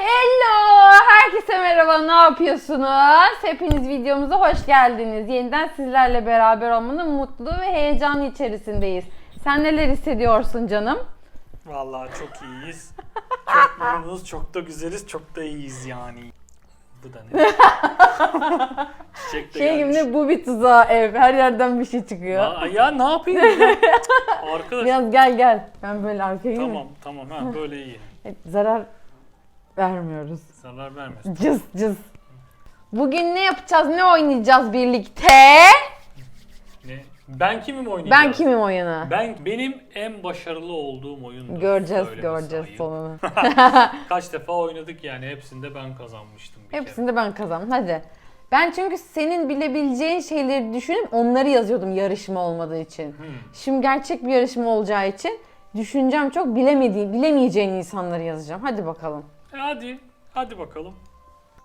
Hello! Herkese merhaba, ne yapıyorsunuz? Hepiniz videomuza hoş geldiniz. Yeniden sizlerle beraber olmanın mutlu ve heyecanı içerisindeyiz. Sen neler hissediyorsun canım? Vallahi çok iyiyiz. Çok memnunuz, çok da güzeliz, çok da iyiyiz yani. Bu da ne? Çiçek de Şey gibi gelmiş. ne bu bir tuzağı ev, her yerden bir şey çıkıyor. Aa, ya ne yapayım ya? Arkadaş. Biraz gel gel. Ben böyle arkaya. Tamam tamam ha böyle iyi. Zarar vermiyoruz. Zarar vermesin. Cız cız. Bugün ne yapacağız, ne oynayacağız birlikte? Ne? Ben kimim oynayacağım? Ben kimim oyunu? Ben benim en başarılı olduğum oyundu. Göreceğiz, göreceğiz sonunu. Kaç defa oynadık yani hepsinde ben kazanmıştım bir kere. Hepsinde ben kazandım. Hadi. Ben çünkü senin bilebileceğin şeyleri düşünüp onları yazıyordum yarışma olmadığı için. Hmm. Şimdi gerçek bir yarışma olacağı için düşüneceğim çok bilemediği, bilemeyeceğin insanları yazacağım. Hadi bakalım. E hadi, hadi bakalım.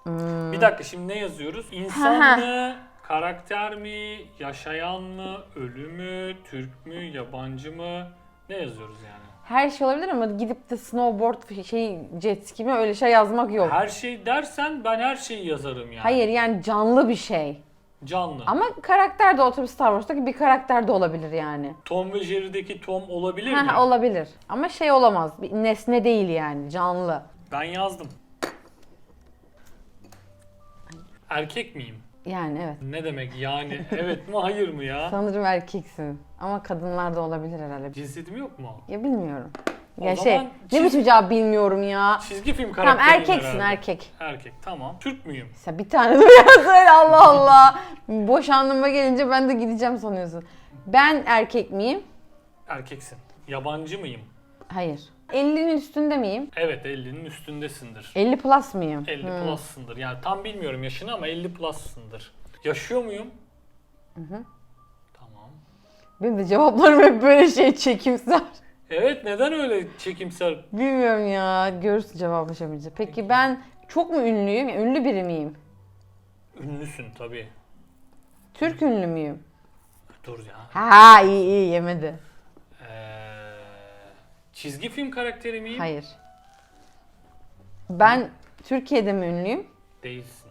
Hmm. Bir dakika şimdi ne yazıyoruz? İnsan mı, karakter mi, yaşayan mı, ölü mü, Türk mü, yabancı mı? Ne yazıyoruz yani? Her şey olabilir ama gidip de snowboard şey jet ski mi öyle şey yazmak yok. Her şey dersen ben her şeyi yazarım yani. Hayır yani canlı bir şey. Canlı. Ama karakter de o tabii Star Wars'taki bir karakter de olabilir yani. Tom ve Jerry'deki Tom olabilir mi? Olabilir. Ama şey olamaz. Bir nesne değil yani. Canlı. Ben yazdım. Erkek miyim? Yani evet. Ne demek yani? Evet mi hayır mı ya? Sanırım erkeksin. Ama kadınlar da olabilir herhalde. Cinsiyetim yok mu? Ya bilmiyorum. O Ya zaman şey, ne çiz- biçim cevap bilmiyorum ya. Çizgi film Tamam karakteriyim erkeksin herhalde. erkek. Erkek tamam. Türk müyüm? Sen bir tane de ya söyle Allah Allah. Boşandıma gelince ben de gideceğim sanıyorsun. Ben erkek miyim? Erkeksin. Yabancı mıyım? Hayır. 50'nin üstünde miyim? Evet 50'nin üstündesindir. 50 plus mıyım? 50 Hmm. plus'sındır. Yani tam bilmiyorum yaşını ama 50 plus'sındır. Yaşıyor muyum? Tamam. Benim de cevaplarım hep böyle şey çekimsel. Evet neden öyle çekimsel? Bilmiyorum ya. Görürsün şimdi. Peki ben çok mu ünlüyüm? Yani ünlü biri miyim? Ünlüsün tabii. Türk ünlü müyüm? Dur ya. Ha iyi iyi yemedi. Çizgi film karakteri miyim? Hayır. Ben Türkiye'de mi ünlüyüm? Değilsin.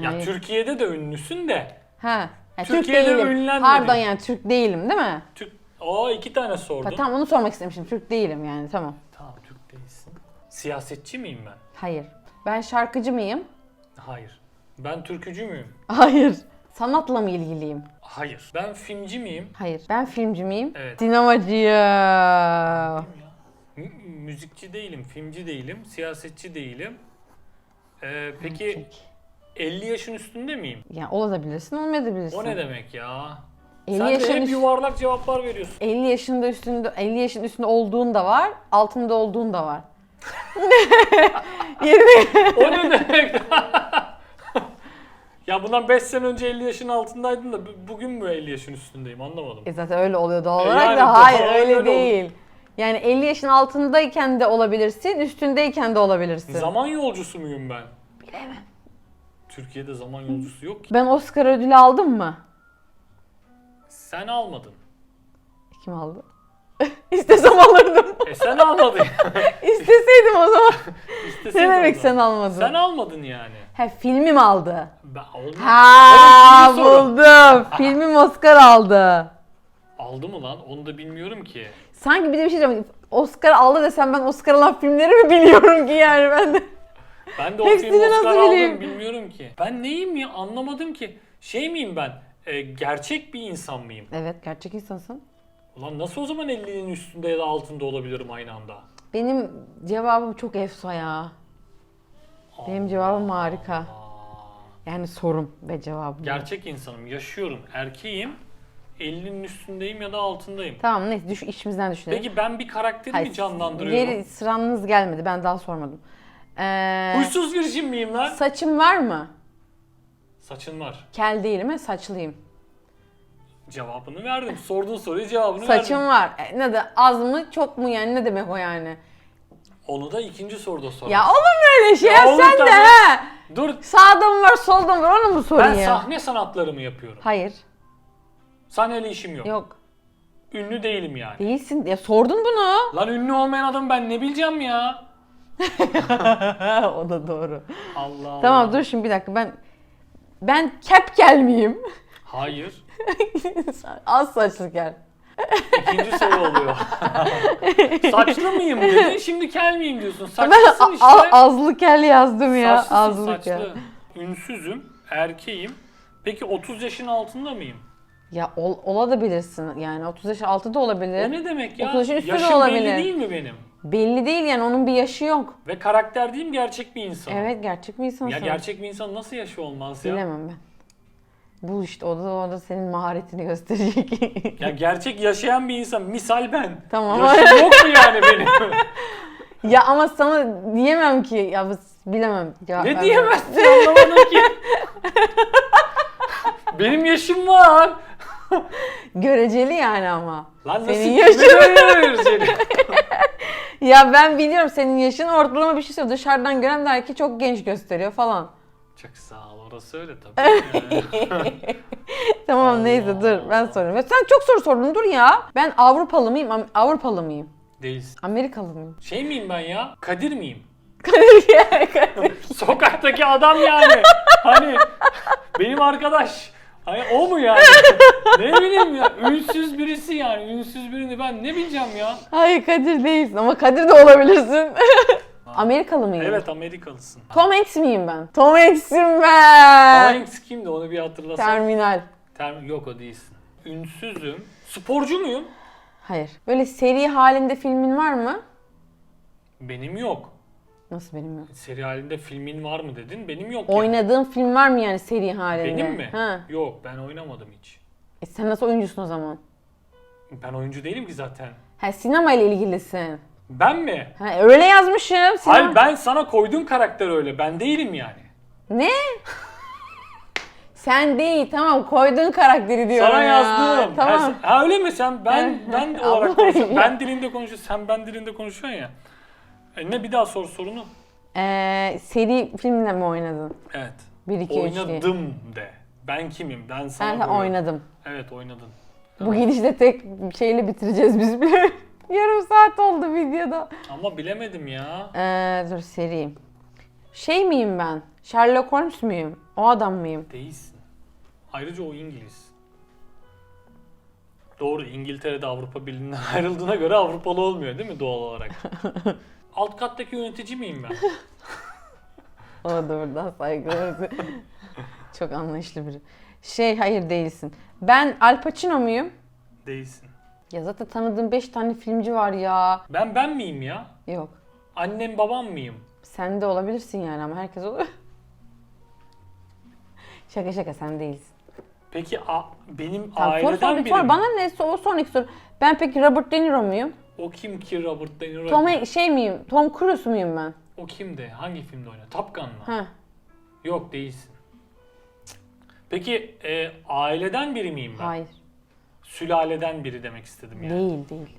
Ya Hayır. Türkiye'de de ünlüsün de. Ha. ya Türk Türkiye'de değilim. ünlenmedin. Pardon yani Türk değilim değil mi? Türk... Aa iki tane sordum. Ha, tamam onu sormak istemiştim. Türk değilim yani tamam. Tamam Türk değilsin. Siyasetçi miyim ben? Hayır. Ben şarkıcı mıyım? Hayır. Ben türkücü müyüm? Hayır. Sanatla mı ilgiliyim? Hayır. Ben filmci miyim? Hayır. Ben filmci miyim? Evet. Sinemacıyım. Mü- müzikçi değilim, filmci değilim, siyasetçi değilim. Ee, peki Erkek. 50 yaşın üstünde miyim? Yani olabilirsin, olmayabilirsin. O ne demek ya? 50 Sen de yaşın hep üst- yuvarlak cevaplar veriyorsun. 50 yaşında üstünde 50 yaşın üstünde olduğun da var, altında olduğun da var. 20 O ne demek? ya bundan 5 sene önce 50 yaşın altındaydın da bu- bugün mü 50 yaşın üstündeyim anlamadım. E zaten öyle oluyor doğal E olarak yani da hayır doğal öyle öyle değil. Yani 50 yaşın altındayken de olabilirsin, üstündeyken de olabilirsin. Zaman yolcusu muyum ben? Bilemem. Türkiye'de zaman yolcusu yok ki. Ben Oscar ödülü aldım mı? Sen almadın. Kim aldı? İstesem alırdım. E sen almadın. İsteseydim o zaman. İsteseydin ne demek o sen almadın? Sen almadın yani. He filmim aldı. Ben. Ha soru. buldum. Filmim Oscar aldı. Aldı mı lan? Onu da bilmiyorum ki. Sanki bir de bir şey diyeceğim. Oscar aldı desem ben Oscar alan filmleri mi biliyorum ki yani ben de. Ben de o Hepsini film Oscar nasıl aldım bileyim? bilmiyorum ki. Ben neyim ya anlamadım ki. Şey miyim ben? E, gerçek bir insan mıyım? Evet gerçek insansın. Ulan nasıl o zaman 50'nin üstünde ya da altında olabilirim aynı anda? Benim cevabım çok efsa ya. Benim cevabım harika. Yani sorum ve cevabım. gerçek insanım, yaşıyorum, erkeğim. 50'nin üstündeyim ya da altındayım. Tamam neyse düş, işimizden düşünelim. Peki ben bir karakteri mi canlandırıyorum? Geri sıranız gelmedi ben daha sormadım. Ee, Huysuz virjin miyim lan? saçım var mı? Saçın var. Kel değilim ha saçlıyım. Cevabını verdim. Sorduğun soruya cevabını Saçım verdim. var. E, ne de az mı çok mu yani ne demek o yani? Onu da ikinci soruda sor. Ya olur mu öyle şey? Ya olur Sen de tabii. ha. Dur. Sağda mı var solda mı var onu mu sorayım Ben ya? sahne sanatları mı yapıyorum? Hayır. Sahneli işim yok. Yok. Ünlü değilim yani. Değilsin. Ya sordun bunu. Lan ünlü olmayan adam ben ne bileceğim ya? o da doğru. Allah Allah. Tamam dur şimdi bir dakika ben ben kepkel miyim? Hayır. Az saçlı kel. İkinci soru oluyor. Saçlı mıyım dedin, şimdi kel miyim diyorsun. Ben Saçlısın işte. a- azlı kel yazdım ya. Saçlısın, azlı saçlı. kel. Ünsüzüm, erkeğim. Peki 30 yaşın altında mıyım? Ya ol, ola da bilirsin yani 30 yaş altı da olabilir. O ne demek ya? 30 yaşın üstü de Yaşım olabilir. belli değil mi benim? Belli değil yani onun bir yaşı yok. Ve karakter mi gerçek bir insan? Evet gerçek bir insansın. Ya gerçek bir insan nasıl yaşı olmaz ya? Bilemem ben. Bul işte o da, o da senin maharetini gösterecek. Ya gerçek yaşayan bir insan. Misal ben. Tamam. Yaşım yok mu yani benim? ya ama sana diyemem ki ya bilemem. Ya, ne diyemezsin anlamadım ki. benim yaşım var. Göreceli yani ama. Lan nasıl Senin yaşın-? Ya ben biliyorum senin yaşın ortalama bir şey söylüyor. Dışarıdan gören der ki çok genç gösteriyor falan. Çok sağ ol orası öyle tabii. Tamam neyse dur ben. Ya Sen çok soru sordun dur ya. Ben Avrupalı mıyım? Am- Avrupalı mıyım? Değilsin. Amerikalı mıyım? Şey miyim ben ya? Kadir miyim? Kadir Sokaktaki adam yani. Hani benim arkadaş. Hani o mu yani? ne bileyim ya. Ünsüz birisi yani. Ünsüz birini ben ne bileceğim ya. Hayır Kadir değilsin ama Kadir de olabilirsin. Amerikalı mıyım? Evet Amerikalısın. Tom Hanks miyim ben? Tom Hanks'im Tom ben. Hanks kimdi onu bir hatırlasana. Terminal. Term Yok o değilsin. Ünsüzüm. Sporcu muyum? Hayır. Böyle seri halinde filmin var mı? Benim yok. Nasıl benim yok? Seri halinde filmin var mı dedin? Benim yok. yani. Oynadığın film var mı yani seri halinde? Benim mi? Ha. Yok ben oynamadım hiç. E sen nasıl oyuncusun o zaman? Ben oyuncu değilim ki zaten. Ha sinema ile ilgilisin. Ben mi? Ha öyle yazmışım. Sinema... Hayır ben sana koyduğun karakter öyle. Ben değilim yani. Ne? Sen değil tamam koyduğun karakteri diyorum Sana ya. yazdım. Tamam. Ha, ha, öyle mi sen? Ben ben de olarak konuşuyorum. Ben dilinde konuşuyorsun. Sen ben dilinde konuşuyorsun ya. E ne bir daha sor sorunu. Ee, seri filmle mi oynadın? Evet. 1 2 3 diye. Oynadım de. Ben kimim? Ben sana Ben de oynadım. Evet oynadın. Bu gidişle tek şeyle bitireceğiz biz. Yarım saat oldu videoda. Ama bilemedim ya. Ee, dur seri. Şey miyim ben? Sherlock Holmes muyum? O adam mıyım? Değilsin. Ayrıca o İngiliz. Doğru İngiltere'de Avrupa Birliği'nden ayrıldığına göre Avrupalı olmuyor değil mi doğal olarak? Alt kattaki yönetici miyim ben? O da buradan saygılar. Çok anlayışlı biri. Şey hayır değilsin. Ben Al Pacino muyum? Değilsin. Ya zaten tanıdığım 5 tane filmci var ya. Ben ben miyim ya? Yok. Annem babam mıyım? Sen de olabilirsin yani ama herkes olur. şaka şaka sen değilsin. Peki a- benim Tamam, sor, aileden sor, biri sor. mi? Bana ne? O sonraki soru. Ben peki Robert De Niro muyum? O kim ki Robert De Niro? Tom Hanks- şey miyim? Tom Cruise muyum ben? O kimdi? Hangi filmde oynadı? Top Gun mı? Ha. Yok değilsin. Peki e, aileden biri miyim ben? Hayır. Sülaleden biri demek istedim yani. Değil değil.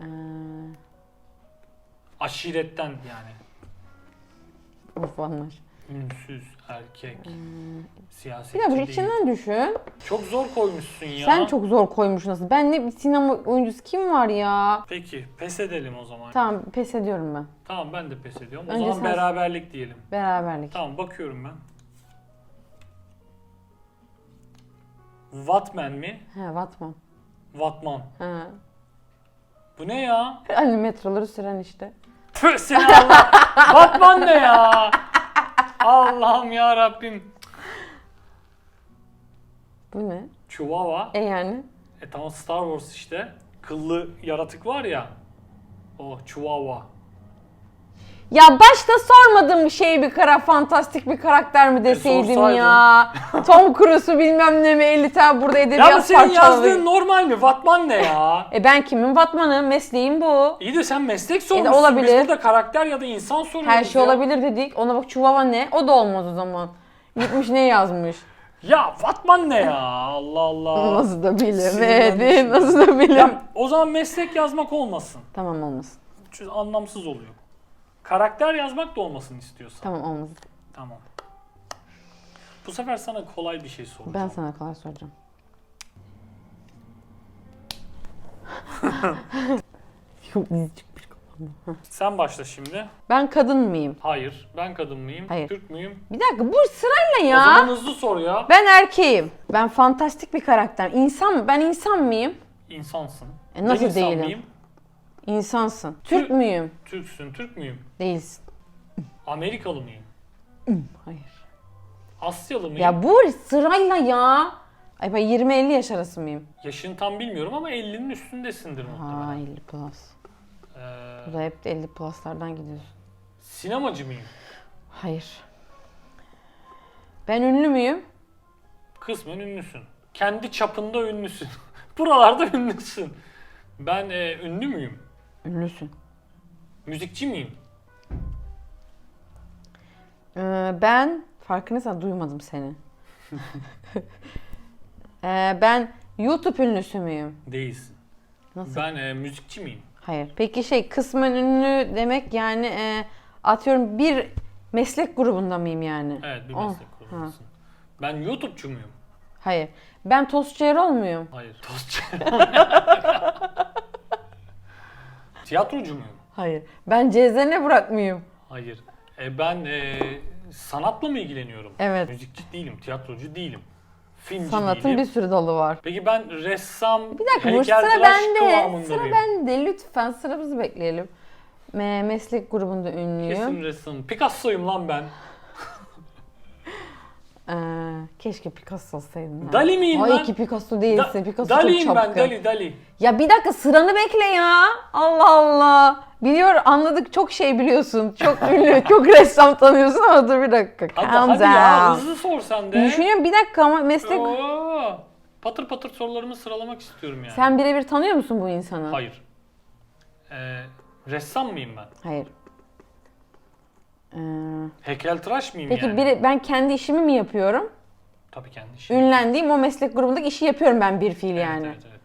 Ee, Aşiretten yani. of anlar. Ünsüz, erkek, siyasetçi Bir dakika değil. içinden düşün. Çok zor koymuşsun ya. Sen çok zor koymuşsun nasıl. Ben ne sinema oyuncusu kim var ya? Peki pes edelim o zaman. Tamam pes ediyorum ben. Tamam ben de pes ediyorum. O Önce zaman sen- beraberlik diyelim. Beraberlik. Tamam bakıyorum ben. Watman mi? He Batman. Watman. Ha. Bu ne ya? Hani metroları süren işte. Tüh seni Allah. Batman ne ya? Allah'ım ya Rabbim. Bu ne? Chihuahua. E yani? E tamam Star Wars işte. Kıllı yaratık var ya. O Chihuahua. Ya başta sormadım şey bir kara fantastik bir karakter mi deseydim sorsaydın. ya. Tom Cruise'u bilmem ne mi 50 tane burada Ya edebiyat bu senin parçaladı. yazdığın normal mi? Batman ne ya? E ben kimim? Batman'ım. Mesleğim bu. İyi de sen meslek sormuşsun. olabilir. Biz burada karakter ya da insan soruyoruz Her şey ya. olabilir dedik. Ona bak çuvava ne? O da olmaz o zaman. Gitmiş ne yazmış? Ya Batman ne ya? Allah Allah. Nasıl da Sinirlenmişim. bilemedi. Nasıl da bilemedi. Ya, o zaman meslek yazmak olmasın. Tamam olmasın. Çünkü anlamsız oluyor. Karakter yazmak da olmasın istiyorsan. Tamam olmasın. Tamam. Bu sefer sana kolay bir şey soracağım. Ben sana kolay soracağım. Yok dizi çıkmış. Heh. Sen başla şimdi. Ben kadın mıyım? Hayır. Ben kadın mıyım? Hayır. Türk müyüm? Bir dakika bu sırayla O zaman ya. hızlı sor ya. Ben erkeğim. Ben fantastik bir karakter. İnsan mı? Ben insan mıyım? İnsansın. E, nasıl Ben insan değilim? mıyım? İnsansın. Türk müyüm? Türksün. Türk müyüm? Değilsin. Amerikalı mıyım? Hayır. Asyalı mıyım? Ya bu sırayla ya. Ay ben 20-50 yaş arası mıyım? Yaşını tam bilmiyorum ama 50'nin üstündesindir muhtemelen. Ha 50 plus. Ee, Bu da hep de 50 pluslardan gidiyorsun. sinemacı mıyım? Hayır. Ben ünlü müyüm? Kısmen ünlüsün. Kendi çapında ünlüsün. Buralarda ünlüsün. Ben e, ünlü müyüm? Ünlüsün. Müzikçi miyim? Ee, ben farkındaysan duymadım seni. Ee, ben YouTube ünlüsü müyüm? Değilsin. Nasıl? Ben e, müzikçi miyim? Hayır. Peki şey kısmen ünlü demek yani e, atıyorum bir meslek grubunda mıyım yani? Evet bir Oh, meslek grubundasın. Ben YouTube'cu muyum? Hayır. Ben Tost Cerol muyum? Hayır. Tostçu. Tiyatrocu muyum? Hayır. Ben Cezene Burak mıyım? Hayır. E, ben e, sanatla mı ilgileniyorum? Evet. Müzikçi değilim, tiyatrocu değilim. Filmci Sanatın değilim. bir sürü dalı var. Peki ben ressam, Bir dakika bu sıra heykeltıraş bende. kıvamında Sıra mıyım? bende. Lütfen sıramızı bekleyelim. Me- meslek grubunda ünlüyüm. Kesin ressam. Picasso'yum lan ben. Ee, keşke Picasso olsaydın. ya. Dali miyim Ay lan? ki Picasso Da- değilsin. Picasso Dali'yim çok ben, çapkın. Dali, Dali. Ya bir dakika sıranı bekle ya. Allah Allah. Biliyor anladık çok şey biliyorsun. Çok ünlü, çok ressam tanıyorsun ama dur bir dakika. Hadi, Calm hadi ya, down. hızlı sor sen de. Düşünüyorum bir dakika ama meslek... Oo, patır patır sorularımı sıralamak istiyorum yani. Sen birebir tanıyor musun bu insanı? Hayır. Ee, ressam mıyım ben? Hayır. Ee, Heykeltıraş mıyım peki yani? biri, ben kendi işimi mi yapıyorum? Tabii kendi işim. Ünlendiğim o meslek grubundaki işi yapıyorum ben bir fiil Evet, yani. Evet, evet.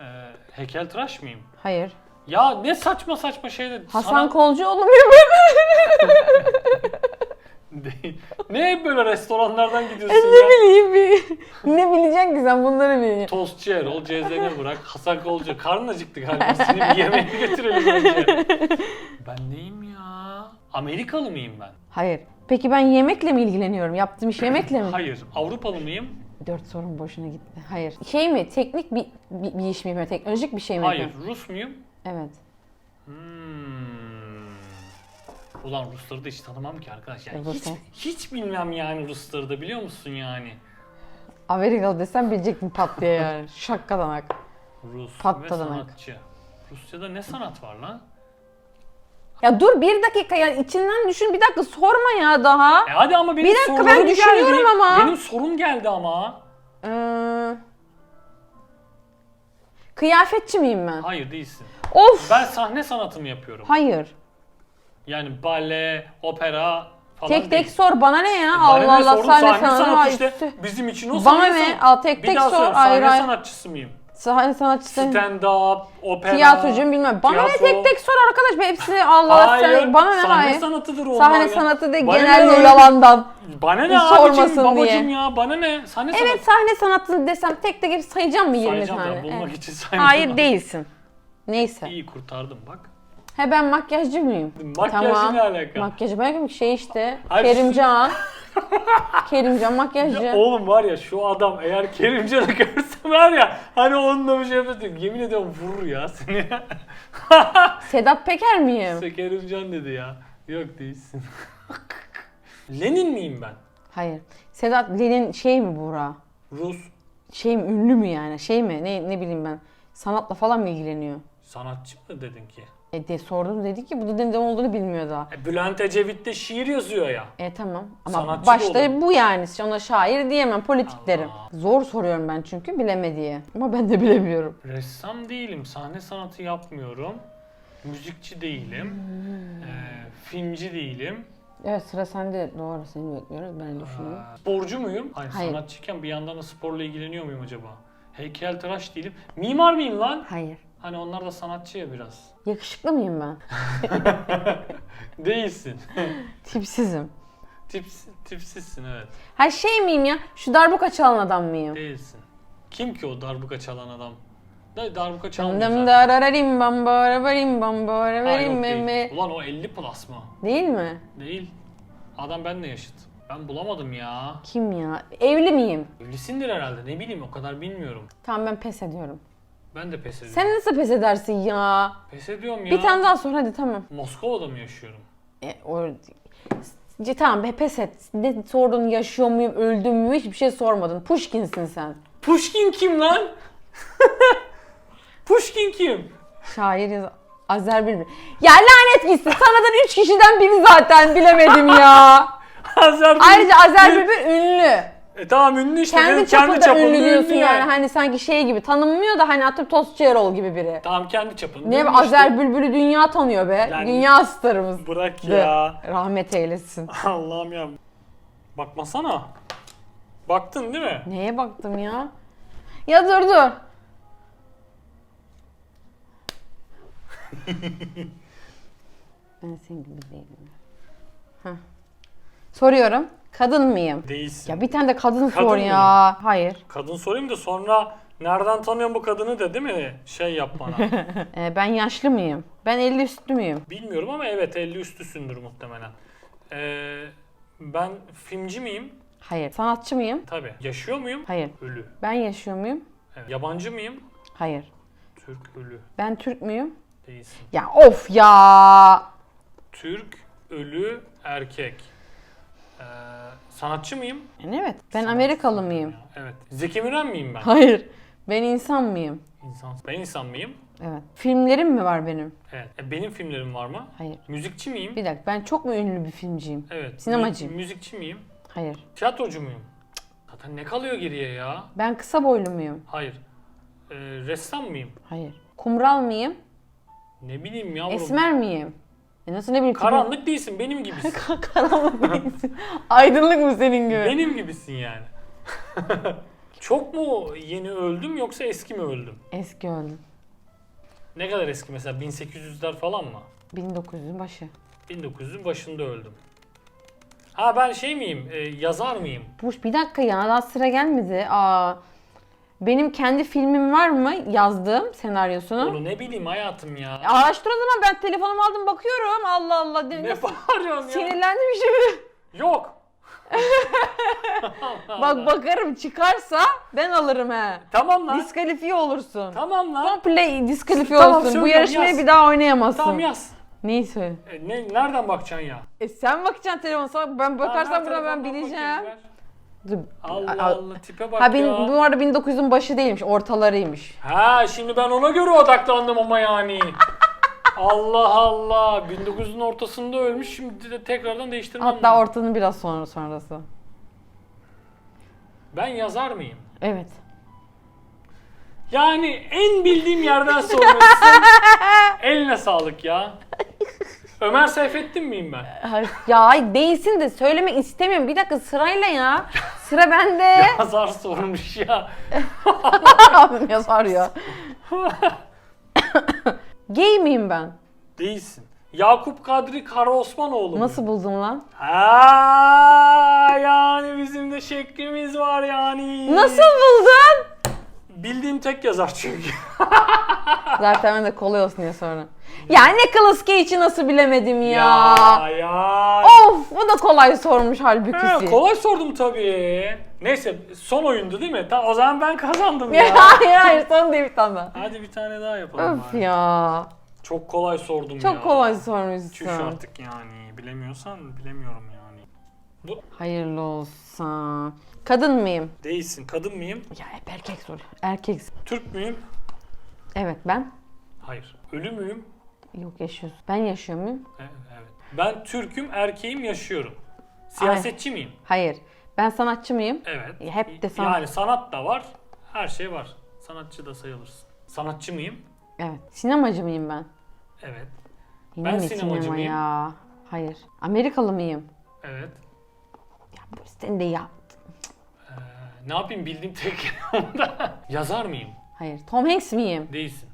Ee, heykeltıraş mıyım? Hayır. Ya ne saçma saçma şeyler. Hasan Kolcuoğlu muyum? Değil. ne hep böyle restoranlardan gidiyorsun ne ya? bileyim bir. ne bileceksin ki sen bunları bil. Tostçu Erol, CZN bırak, Hasan Kolcu. Karnın acıktı galiba. Seni bir yemeğe götürelim önce. Ben neyim ya? Amerikalı mıyım ben? Hayır. Peki ben yemekle mi ilgileniyorum? Yaptığım iş yemekle mi? Hayır. Avrupalı mıyım? Dört sorun boşuna gitti. Hayır. Şey mi? Teknik bir, bir, bir iş mi? yapıyorum? Teknolojik bir şey mi? Hayır. yapıyorum? Rus muyum? Evet. Hmm. Ulan Rusları da hiç tanımam ki arkadaş. Yani hiç, hiç bilmem yani Rusları da biliyor musun yani? Amerikalı desem bilecektin pat diye yani. Şakkadanak. Rus ve Patladanak. sanatçı. Rusya'da ne sanat var lan? Ya dur bir dakika ya içinden düşün bir dakika sorma ya daha. E hadi ama benim Bir dakika, ben sorularım düşünüyorum geldi. ama. Benim sorum geldi ama. Ee, kıyafetçi miyim ben? Hayır değilsin. Of! Ben sahne sanatımı yapıyorum. Hayır. Yani bale, opera falan Tek değil. tek sor bana ne ya? Bana Allah ne Allah sordun? sahne sanatı işte. Üstü- Bizim için o Bana sahne ne? sanatı. Al tek Bir tek daha sor. Ayrı Sahne ayrı. sanatçısı mıyım? Sahne sanatçısı. Stand-up, opera, Tiyatrocuyum bilmem. Bana tiyatro. ne tek tek sor arkadaş. Ben hepsini Allah Allah Hayır, sen bana ne sahne hayır. sanatıdır onlar Sahne ya. sanatı de Bana genel ne öyle- yalandan. Bana ne abicim, sormasın babacım diye. ya, bana ne? Sahne Evet sanatı. sahne sanatı desem tek tek hep sayacağım mı 20 Sayacağım tane? da bulmak Evet. için sahne Hayır değilsin. Neyse. İyi kurtardım bak. He ben makyajcı mıyım? Makyajla ne alaka? Makyajı ben şey işte. Hayır, Kerimcan. Kerimcan makyajcı. Ya oğlum var ya şu adam eğer Kerimcan'ı görse var ya hani onunla bir şey yapıyorsun. Yemin ediyorum vurur ya seni. Sedat Peker miyim? Size Kerimcan dedi ya. Yok değilsin. Lenin miyim ben? Hayır. Sedat Lenin şey mi Buğra? Rus Şey mi ünlü mü yani? Şey mi? Ne, ne bileyim ben. Sanatla falan mı ilgileniyor? sanatçı mı dedin ki? E de sordum dedi ki bu da ne olduğunu bilmiyor daha. E, Bülent Ecevit de şiir yazıyor ya. E tamam. Ama Sanatçı da başta olur. bu yani. Ona şair diyemem. Politik derim. Zor soruyorum ben çünkü bileme diye. Ama ben de bilemiyorum. Ressam değilim, sahne sanatı yapmıyorum. Müzikçi değilim. e, filmci değilim. Evet sıra sende. Doğru seni bekliyoruz. Ben düşünüyorum. Aa, Sporcu muyum? Hayır, Hayır. sanatçıyken bir yandan da sporla ilgileniyor muyum acaba? Heykeltıraş değilim. Mimar mıyım lan? Hayır. Hani onlar da sanatçı ya biraz. Yakışıklı mıyım ben? Değilsin. Tipsizim. Tips, tipsizsin evet. Ha şey miyim ya? Şu darbuka çalan adam mıyım? Değilsin. Kim ki o darbuka çalan adam? Da darbuka çalmıyor dım zaten. darararim bam bara barim bam Ha, yok değil. meme. Ulan o 50 plus mı? Değil mi? Değil. Adam benimle yaşıt. Ben bulamadım ya. Kim ya? Evli miyim? Evlisindir herhalde. Ne bileyim o kadar bilmiyorum. Tamam ben pes ediyorum. Ben de pes ediyorum. Sen nasıl pes edersin ya? Pes ediyorum ya. Bir tane daha sor hadi tamam. Moskova'da mı yaşıyorum? E, o... C- Tamam be pes et. Ne sordun yaşıyor muyum öldüm mü hiçbir şey sormadın. Pushkin'sin sen. Pushkin kim lan? Pushkin kim? Şair yaz Azer Bülbül. Ya lanet gitsin. Sanadan 3 kişiden biri zaten bilemedim ya. Azer Ayrıca Azer Bülbül ünlü. E tamam ünlü işte. Kendi Benim çapında ünlü diyorsun ünlü yani. Hani sanki şey gibi tanınmıyor da hani atıp Toz Çerol gibi biri. Tamam kendi çapında. Ne ünlü işte. Azer Bülbül'ü dünya tanıyor be. Yani- Dünya starımız. Bırak ya. Rahmet eylesin. Allah'ım ya. Bakmasana. Baktın değil mi? Neye baktım ya? Ya dur dur. ben senin gibi değilim. Heh. Soruyorum. Kadın mıyım? Değilsin. Ya bir tane de kadın, Kadın sor ya. Hayır. Kadın sorayım da sonra nereden tanıyorum bu kadını de değil mi? Şey yap bana. Ee, ben yaşlı mıyım? Ben 50 üstü müyüm? Bilmiyorum ama evet 50 üstüsündür muhtemelen. Ee, ben filmci miyim? Hayır. Sanatçı mıyım? Tabii. Yaşıyor muyum? Hayır. Ölü. Ben yaşıyor muyum? Evet. Yabancı mıyım? Hayır. Türk ölü. Ben Türk müyüm? Değilsin. Ya of ya. Türk ölü erkek. Ee, sanatçı mıyım? Yani evet. Ben Amerikalı mıyım? Evet. Zeki Müren miyim ben? Hayır. Ben insan mıyım? İnsan. Ben insan mıyım? Evet. Filmlerim mi var benim? Evet. E, benim filmlerim var mı? Hayır. Müzikçi miyim? Bir dakika ben çok mu ünlü bir filmciyim? Evet. Sinemacıyım. Mü- müzikçi miyim? Hayır. Tiyatrocu muyum? Cık, Zaten ne kalıyor geriye ya? Ben kısa boylu muyum? Hayır. Ee, ressam mıyım? Hayır. Kumral mıyım? Ne bileyim yavrum. Esmer miyim? E nasıl ne bileyim? Karanlık değilsin. Benim gibisin. Karanlık değilsin. Aydınlık mı senin gibi? benim gibisin yani. Çok mu yeni öldüm yoksa eski mi öldüm? Eski öldüm. Ne kadar eski mesela 1800'ler falan mı? 1900'ün başı. 1900'ün başında öldüm. Ha ben şey miyim? e, yazar mıyım? Buş bir dakika ya daha sıra gelmedi. Aa, benim kendi filmim var mı yazdığım senaryosunu? Onu ne bileyim hayatım ya. Araştır o zaman ben telefonumu aldım bakıyorum. Allah Allah. Ne bağırıyorsun ya? Sinirlendim şimdi. Yok. Bak bakarım çıkarsa ben alırım he. Tamam lan. Diskalifiye olursun. Tamam lan. Komple diskalifiye Tamam, olursun. Bu söylüyorum, yarışmayı yaz. bir daha oynayamazsın. Tamam yaz. Neyi söyle? E, ne, nereden bakacaksın ya? E sen bakacaksın telefona ben bakarsam buna ben bileceğim. Allah Allah tipe bak Ha bin, ya. bu arada 1900'ün başı değilmiş, ortalarıymış. Ha şimdi ben ona göre odaklandım ama yani. Allah Allah. 1900'ün ortasında ölmüş. Şimdi de tekrardan değiştirmem Hatta lazım. ortanın biraz sonra sonrası. Ben yazar mıyım? Evet. Yani en bildiğim yerden sormuşsun. Eline sağlık ya. Ömer Seyfettin miyim ben? Ha, Ya ay değilsin de söylemek istemiyorum. Bir dakika sırayla ya. Sıra bende. Yazar sormuş ya. Abim yazar ya. Gay miyim ben? Değilsin. Yakup Kadri Karaosmanoğlu? Nasıl buldun lan? Ha yani bizim de şeklimiz var yani. Nasıl buldun? Bildiğim tek yazar çünkü. Zaten ben de kolay olsun diye sonra. Ya Nicolas Cage'i nasıl bilemedim ya. ya. ya. Of bu da kolay sormuş halbuki. He, kolay sordum tabii. Neyse son oyundu değil mi? Ta, o zaman ben kazandım ya. hayır hayır son değil bir tane daha. Hadi bir tane daha yapalım. Öf bari. ya. Çok kolay sordum ya. Çok kolay Çüş sormuşsun. artık yani. Bilemiyorsan bilemiyorum yani. Bu Hayırlı olsun. Kadın mıyım? değilsin. Kadın mıyım? Ya hep erkek soru. Erkeksin. Türk müyüm? Evet ben. Hayır. Ölü müyüm? Yok yaşıyorsun. Ben yaşıyor muyum? E- Evet. Ben Türk'üm, erkeğim, yaşıyorum. Siyasetçi miyim? Hayır. Ben sanatçı mıyım? Evet. Hep de sanat. Yani sanat da var. Her şey var. Sanatçı da sayılırsın. Sanatçı mıyım? Evet. Sinemacı mıyım ben? Evet. Yine Ben sinemacı sinema mıyım? ya? Hayır. Amerikalı mıyım? Evet. Ya bu sen de ya. Ne yapayım bildiğim tek onda. Yazar mıyım? Hayır. Tom Hanks miyim? Değilsin.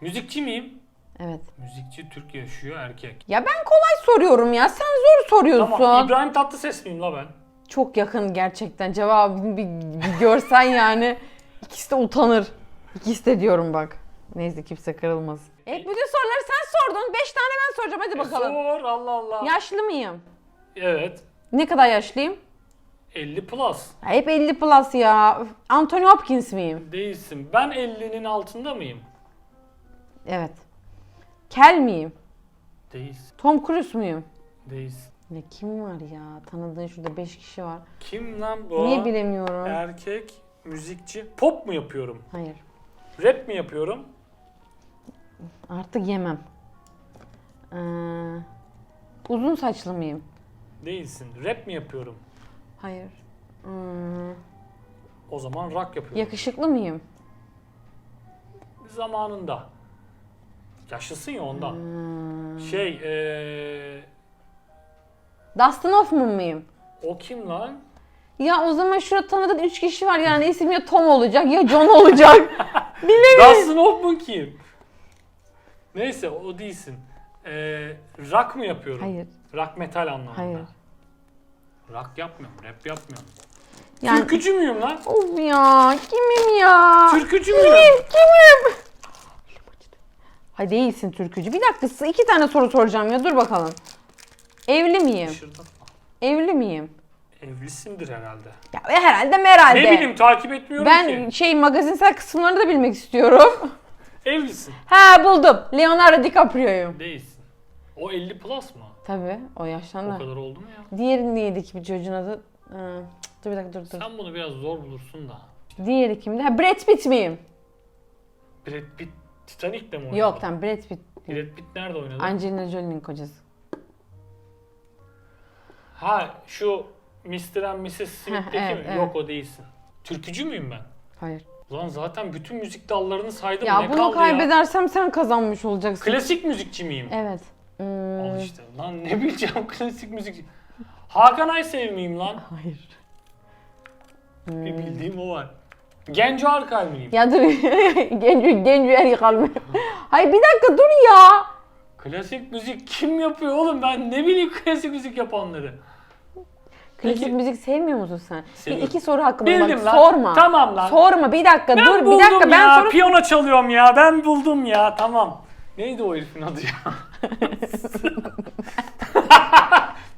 Müzikçi miyim? Evet. Müzikçi Türk yaşıyor erkek. Ya ben kolay soruyorum ya. Sen zor soruyorsun. Tamam İbrahim Tatlıses miyim la ben? Çok yakın gerçekten. Cevabını bir, bir görsen yani. İkisi de utanır. İkisi de diyorum bak. Neyse kimse kırılmasın. E bütün soruları sen sordun. 5 tane ben soracağım hadi bakalım. Sor Allah Allah. Yaşlı mıyım? Evet. Ne kadar yaşlıyım? 50 plus. Hep 50 plus ya. Üf, Anthony Hopkins miyim? Değilsin. Ben 50'nin altında mıyım? Evet. Kel miyim? Değilsin. Tom Cruise muyum? Değilsin. Ne kim var ya? Tanıdığın şurada 5 kişi var. Kim lan bu? Niye bilemiyorum? Erkek, müzikçi. Pop mu yapıyorum? Hayır. Rap mi yapıyorum? Artık yemem. Ee, uzun saçlı mıyım? Değilsin. Rap mi yapıyorum? Hayır. Hmm, O zaman rock yapıyorum. yakışıklı mıyım? Zamanında. Yaşlısın ya ondan. Hmm. Şey, eee... Dustin Hoffman mıyım? O kim lan? Ya o zaman şurada tanıdığın 3 kişi var yani isim ya Tom olacak ya John olacak. Bilemiyorum. Dustin Hoffman kim? Neyse o değilsin. Eee rock mı yapıyorum? Hayır. Rock metal anlamında. Hayır. Rock yapmıyorum, rap yapmıyorum. Yani Türkücü müyüm lan? of ya kimim ya? Türkücü müyüm? Kimim? Kimim? Hayır değilsin türkücü. Bir dakika size iki tane soru soracağım ya dur bakalım. Evli miyim? Şırdatma. Evli miyim? Evlisindir herhalde. Ya herhalde herhalde. Ne bileyim takip etmiyorum Ben ki. şey magazinsel kısımlarını da bilmek istiyorum. Evlisin. ha buldum. Leonardo DiCaprio'yum. Değilsin. O 50 plus mı? Tabii o O yaşlandı. kadar oldu mu ya? Diğeri neydi ki bir çocuğun adı? Ee, cık, dur bir dakika dur dur. Sen bunu biraz zor bulursun da. Diğeri kimdi? Ha Brad Pitt miyim? Brad Pitt Titanic'te mi oynadı? Yok tamam Brad Pitt. Brad Pitt nerede oynadı? Angelina Jolie'nin kocası. Ha şu Mr. and Mrs. Smith'teki evet, mi? evet. Yok o değilsin. Türkücü müyüm ben? Hayır. Ulan zaten bütün müzik dallarını saydım. Ya ne bunu kaldı ya? kaybedersem sen kazanmış olacaksın. Klasik müzikçi miyim? Evet. Hmm, Al işte. Lan ne bileceğim klasik müzik. Hakan Aysev miyim lan? Hayır. Bir bildiğim o var. Genco Arkal mıyım? Ya dur. genci genci er yıkalmıyor. Hayır bir dakika dur ya. Klasik müzik kim yapıyor oğlum? Ben ne bileyim klasik müzik yapanları. Klasik Peki- müzik sevmiyor musun sen? Bir Seviyorum. iki soru hakkım var. Bildim lan. Sorma. Tamam lan. Sorma bir dakika Ben dur bir dakika ya. ben soru Piyano çalıyorum ya. Ben buldum ya. Tamam. Neydi o herifin adı ya?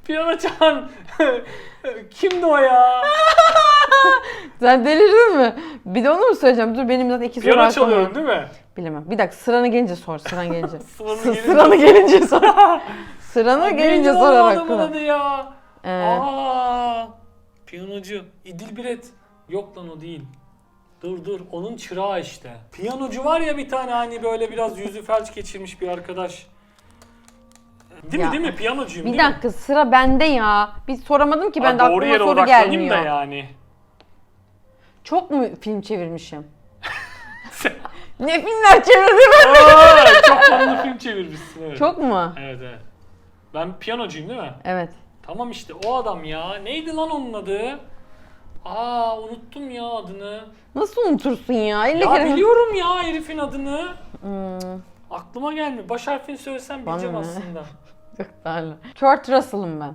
Piyano çalan kimdi o ya? Sen delirdin mi? Bir de onu mu söyleyeceğim? Dur benim zaten iki soru Piyano hakkım var. çalıyorum değil mi? Bilemem. Bir dakika sıranı gelince sor. Sıran gelince. Sıranı Sı- gelince- sıranı gelince sor. sıranı Neydi gelince lan o sor adamın hakkında. adı ya? Ee, Aa, piyanocu. İdil Biret. Yok lan o değil. Dur dur onun çırağı işte. Piyanocu var ya bir tane hani böyle biraz yüzü felç geçirmiş bir arkadaş. Değil Ya, mi değil mi? Piyanocuyum bir değil mi? dakika sıra bende ya. Bir soramadım ki ben de doğru aklıma yere soru odaklanayım gelmiyor. da yani. Çok mu film çevirmişim? ne filmler çevirdim ben? Aa, çok konulu film çevirmişsin evet. Çok mu? Evet evet. Ben piyanocuyum değil mi? Evet. Tamam işte o adam ya. Neydi lan onun adı? Aa unuttum ya adını. Nasıl unutursun ya? 50 Ya kere. biliyorum ya herifin adını. Hmm, Aklıma gelmiyor. Baş harfini söylesem Bana bileceğim ne? aslında. yok hala. Kurt Russell'ım ben.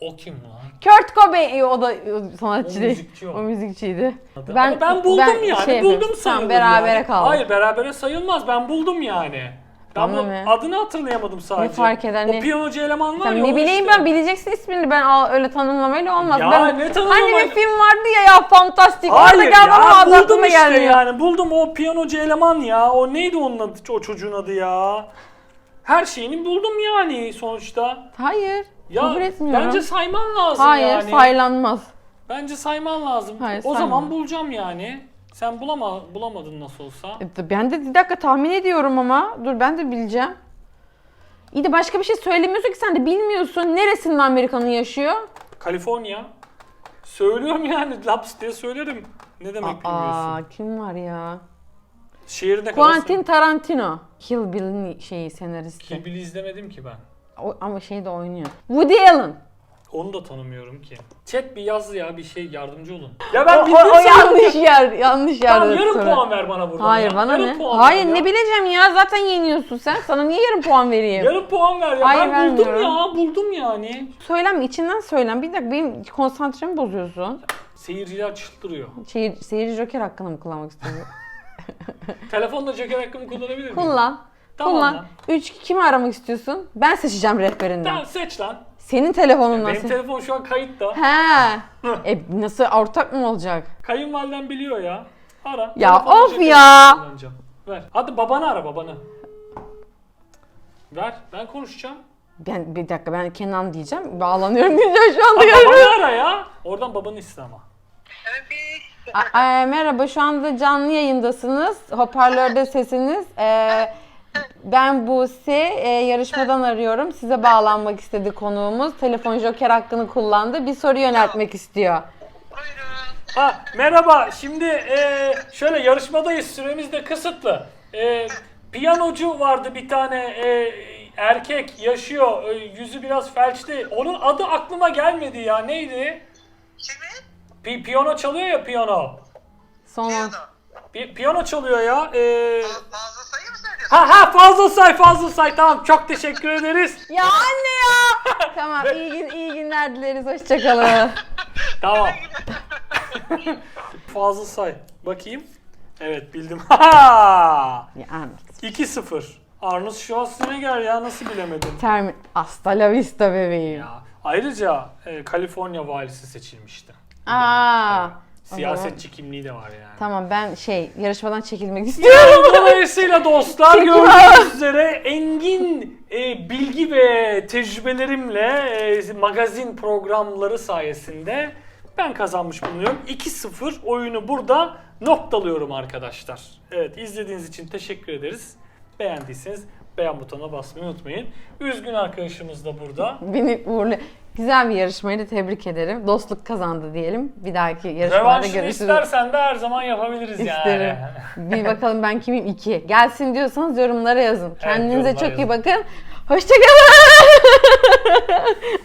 O kim lan? Kurt Cobain e, o da o sanatçı O değil. müzikçi o. O müzikçiydi. Ben- Ama ben buldum yani. şey buldum yapıyorum. sayılır Tamam, berabere yani. kaldık. Hayır berabere sayılmaz. Ben buldum yani. Bu ne? adını hatırlayamadım sadece. Ne fark eder, O ne- piyanocu eleman var Sen ya. ne o bileyim işte. ben bileceksin ismini ben al- öyle tanımlamayla olmaz. Ya ben, ne tanımlama- Hani bir film vardı ya ya fantastik. Hayır Oradaki adam ya adı buldum aklıma işte gelmiyor. yani. Buldum o piyanocu eleman ya. O neydi onun adı, o çocuğun adı ya? Her şeyini buldum yani sonuçta. Hayır. Ya kabul etmiyorum. bence sayman lazım Hayır yani. saylanmaz. Bence sayman lazım. Hayır, o saymam. zaman bulacağım yani. Sen bulama, bulamadın nasıl olsa. E, Ben de bir dakika tahmin ediyorum ama. Dur ben de bileceğim. İyi de başka bir şey söylemiyorsun ki sen de bilmiyorsun. Neresinde Amerika'nın yaşıyor? Kaliforniya. Söylüyorum yani laps diye söylerim. Ne demek bilmiyorsun. Aa kim var ya? Şehirde Quentin Tarantino. Kill Bill'in şeyi senaristi. Kill Bill'i izlemedim ki ben. O, ama şey de oynuyor. Woody Allen. Onu da tanımıyorum ki. Chat bir yaz ya bir şey yardımcı olun. Ya ben O, o, o yanlış yer, yanlış yer. Tamam yarım puan ver bana buradan Hayır ya. bana yarım ne? Hayır ne ya. bileceğim ya zaten yeniyorsun sen. Sana niye yarım puan vereyim? Yarım puan ver ya. Hayır, ben buldum ya buldum yani. Söylenme içinden söylen. Bir dakika benim konsantremi bozuyorsun. Seyirciler çıldırıyor. Seyir, seyirci joker hakkını mı kullanmak istiyorsun? Telefonla joker hakkımı kullanabilir miyim? Kullan. Tamam Kullan. lan. 3 kimi aramak istiyorsun? Ben seçeceğim rehberinden. Tamam seç lan. Senin telefonun Benim nasıl? telefon şu an kayıtta. He. e nasıl ortak mı olacak? Kayınvaliden biliyor ya. Ara. Ya of ya. kullanacağım. Ver. Hadi babanı ara babanı. Ver. Ben konuşacağım. Ben bir dakika ben Kenan diyeceğim. Bağlanıyorum diyeceğim şu anda. Babanı ara ya. Oradan babanı iste ama. A- a- merhaba şu anda canlı yayındasınız. Hoparlörde sesiniz. Ee, ben Buse. Ee, yarışmadan arıyorum. Size bağlanmak istedi konuğumuz. Telefon joker hakkını kullandı. Bir soru yöneltmek istiyor. Buyurun. Ha merhaba. Şimdi e, şöyle yarışmadayız. Süremiz de kısıtlı. E, piyanocu vardı bir tane e, erkek yaşıyor. E, yüzü biraz felçli. Onun adı aklıma gelmedi ya. Neydi? Kimi? Pi- piyano çalıyor ya piyano. Son Piyano. Pi- piyano çalıyor ya. E, söylüyorsun? Ha ha fazla say fazla say. Tamam çok teşekkür ederiz. Ya anne ya. tamam iyi, gün, iyi günler dileriz. Hoşçakalın. Tamam. fazla say. Bakayım. Evet bildim. ya, anne. 2-0. Arnold Schwarzenegger ya nasıl bilemedin? Termin. Hasta la vista bebeğim. Ya ayrıca e, Kaliforniya valisi seçilmişti. Aa. Siyasetçi kimliği de var yani. Tamam ben şey yarışmadan çekilmek istiyorum. Dolayısıyla dostlar gördüğünüz üzere engin e, bilgi ve tecrübelerimle e, magazin programları sayesinde ben kazanmış bulunuyorum. 2-0 oyunu burada noktalıyorum arkadaşlar. Evet izlediğiniz için teşekkür ederiz. Beğendiyseniz beğen butonuna basmayı unutmayın. Üzgün arkadaşımız da burada. Beni uğurlu. Güzel bir yarışmaydı. Tebrik ederim. Dostluk kazandı diyelim. Bir dahaki yarışmada Revanşını görüşürüz. istersen de her zaman yapabiliriz İsterim. yani. bir bakalım ben kimim? iki. Gelsin diyorsanız yorumlara yazın. Kendinize yorumlara çok iyi yazın. bakın. Hoşçakalın.